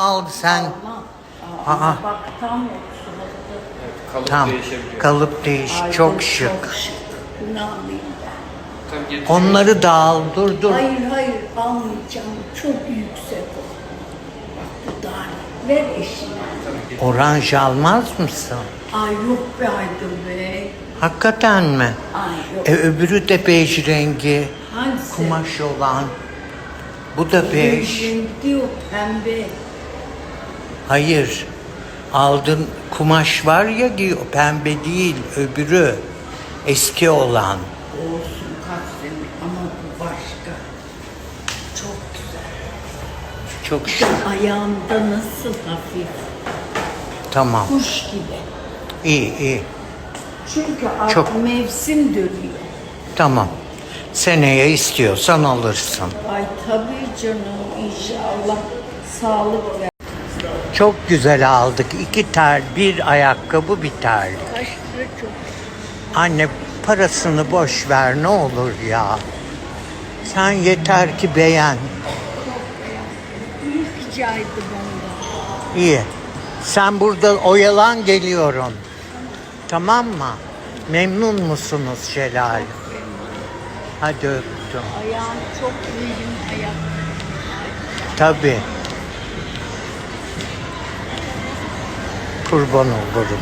Al sen. Ama Aa. bak tam oturdu. Kalıp Tam değişebiliyor. kalıp değiş. Ay, Çok şık. Çok şık. Bunu alayım ben. Yetişiyor. Onları da al. Dur dur. Hayır hayır almayacağım. Çok yüksek o. Bak bu daha ne? Ver eşine. Oranj almaz mısın? Ay yok be Aydın Bey. Hakikaten mi? Ay yok. E öbürü de bej rengi. Hangisi? Kumaş olan. Bu da bej. Renk diyor pembe. Hayır. Aldın kumaş var ya giy pembe değil öbürü. Eski olan. Olsun sene ama bu başka. Çok güzel. Çok şık. Ayağımda nasıl hafif. Tamam. Kuş gibi. İyi iyi. Çünkü artık Çok. mevsim dönüyor. Tamam. Seneye istiyorsan alırsın. Ay tabii canım inşallah sağlık ver. Çok güzel aldık. İki ter, bir ayakkabı, bir terlik. Lira çok Anne parasını boş ver ne olur ya. Sen yeter ki beğen. büyük ricaydı bunda. İyi. Sen burada oyalan geliyorum. Tamam mı? Memnun musunuz Şelal? Hadi öptüm. Ayağım çok mühim ayak. Tabii. Чужбанов ну, даже.